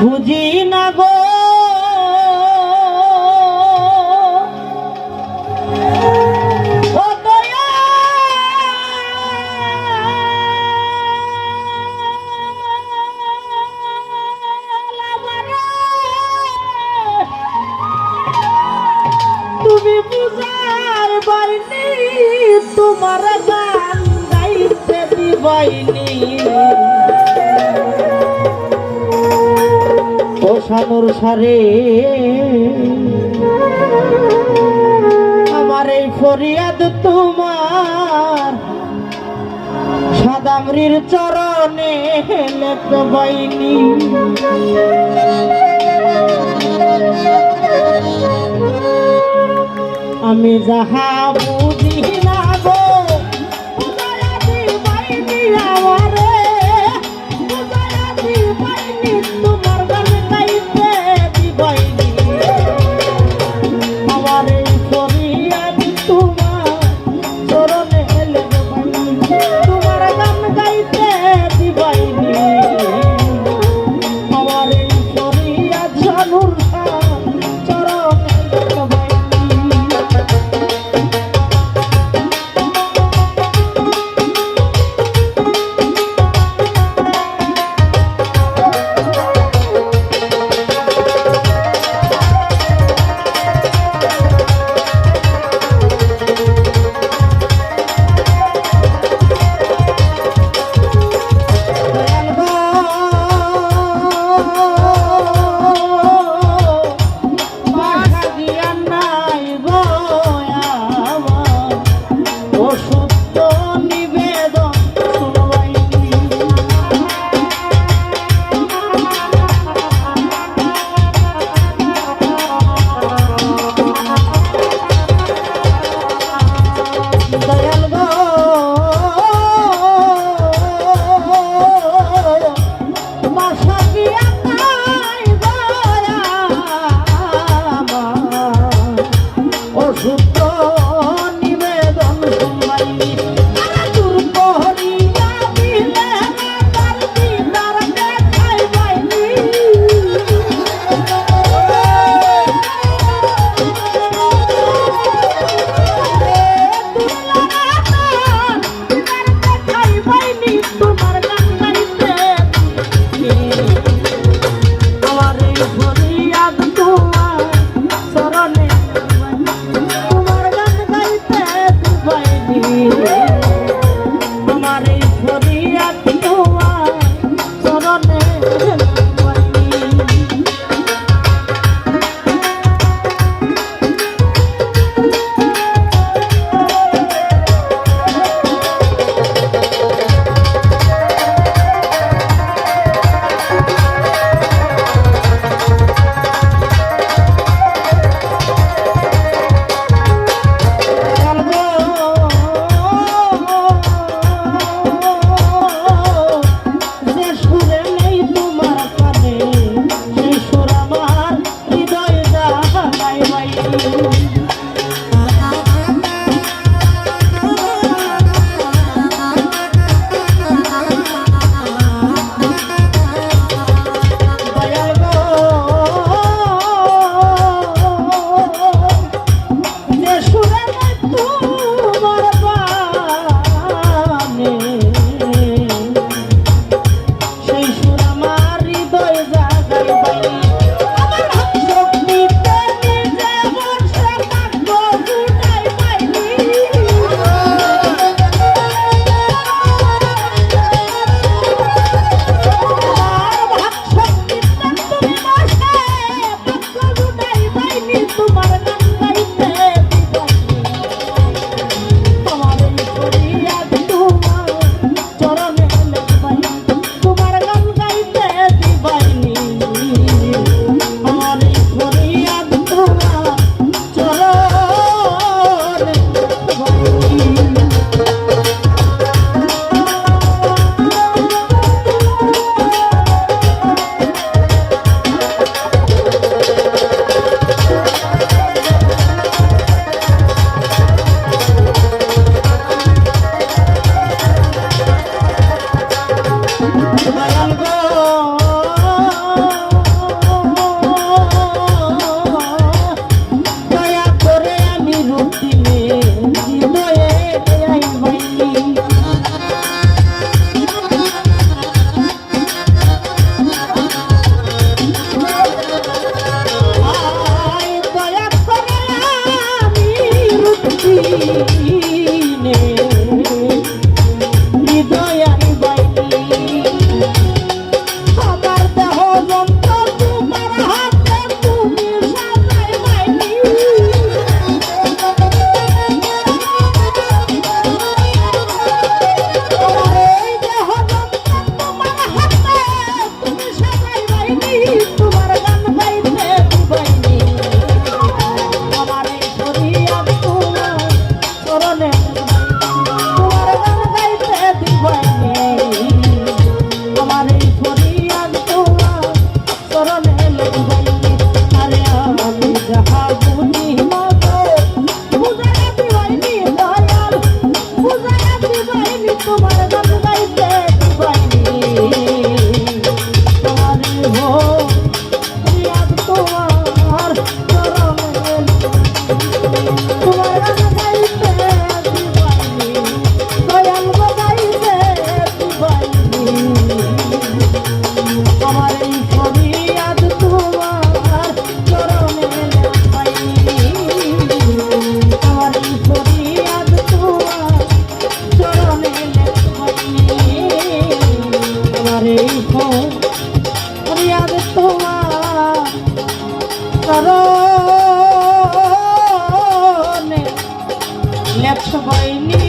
বুঝি না গো। তুমি বুঝার বাড়ি তোমার গান গাইতে দিবাই। সমর সারে। আমার এই ফরিয়াদ তোমার সাদামরির চরণে লেখবাইনি আমি যাহা বুঝি না রিয়াদ তোমার কারণে লেপস বইনি